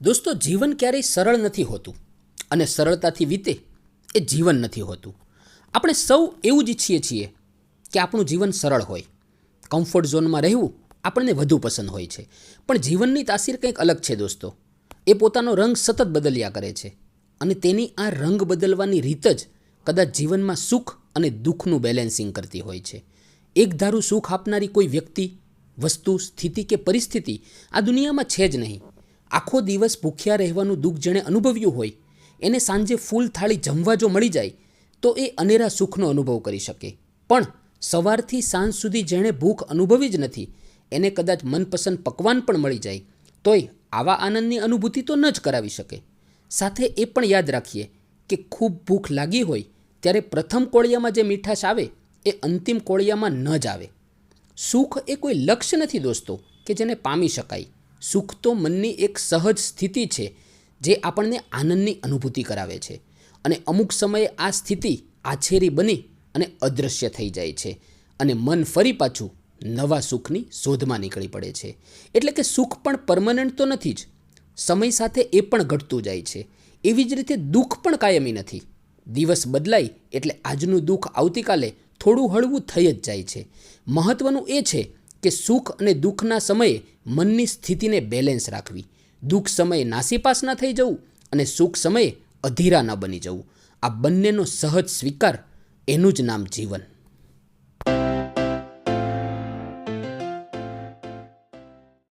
દોસ્તો, જીવન ક્યારેય સરળ નથી હોતું અને સરળતાથી વીતે એ જીવન નથી હોતું. આપણે સૌ એવું જ ઈચ્છીએ છીએ કે આપણું જીવન સરળ હોય. કમ્ફર્ટ ઝોનમાં રહેવું આપણને વધુ પસંદ હોય છે. પણ જીવનની તાસીર કંઈક અલગ છે દોસ્તો. એ પોતાનો રંગ સતત બદલ્યા કરે છે અને તેની આ રંગ બદલવાની રીત જ કદાચ જીવનમાં સુખ અને દુઃખનું બેલેન્સિંગ કરતી હોય છે. એક ધારું સુખ આપનારી કોઈ વ્યક્તિ, વસ્તુ, સ્થિતિ કે પરિસ્થિતિ આ દુનિયામાં છે જ નહીં. આખો દિવસ ભૂખ્યા રહેવાનું દુઃખ જેણે અનુભવ્યું હોય, એને સાંજે ફૂલ થાળી જમવા જો મળી જાય, તો એ અનેરા સુખનો અનુભવ કરી શકે. પણ સવારથી સાંજ સુધી જેણે ભૂખ અનુભવી જ નથી, એને કદાચ મનપસંદ પકવાન પણ મળી જાય, તોય આવા આનંદની અનુભૂતિ તો ન જ કરાવી શકે. સાથે એ પણ યાદ રાખીએ કે ખૂબ ભૂખ લાગી હોય, ત્યારે પ્રથમ કોળિયામાં જે મીઠાશ આવે, એ અંતિમ કોળિયામાં ન જ આવે. સુખ એ કોઈ લક્ષ્ય નથી દોસ્તો, કે જેને પામી શકાય. સુખ તો મનની એક સહજ સ્થિતિ છે, જે આપણને આનંદની અનુભૂતિ કરાવે છે. અને અમુક સમયે આ સ્થિતિ આછેરી બની અને અદૃશ્ય થઈ જાય છે અને મન ફરી પાછું નવા સુખની શોધમાં નીકળી પડે છે. એટલે કે સુખ પણ પરમનન્ટ તો નથી જ, સમય સાથે એ પણ ઘટતું જાય છે. એવી જ રીતે દુઃખ પણ કાયમી નથી. દિવસ બદલાય એટલે આજનું દુઃખ આવતીકાલે થોડું હળવું થઈ જ જાય છે. મહત્ત્વનું એ છે કે સુખ અને દુઃખના સમયે મનની સ્થિતિને બેલેન્સ રાખવી. દુઃખ સમયે નાસીપાસ ન થઈ જવું અને સુખ સમયે અધીરા ન બની જવું. આ બંનેનો સહજ સ્વીકાર એનું જ નામ જીવન.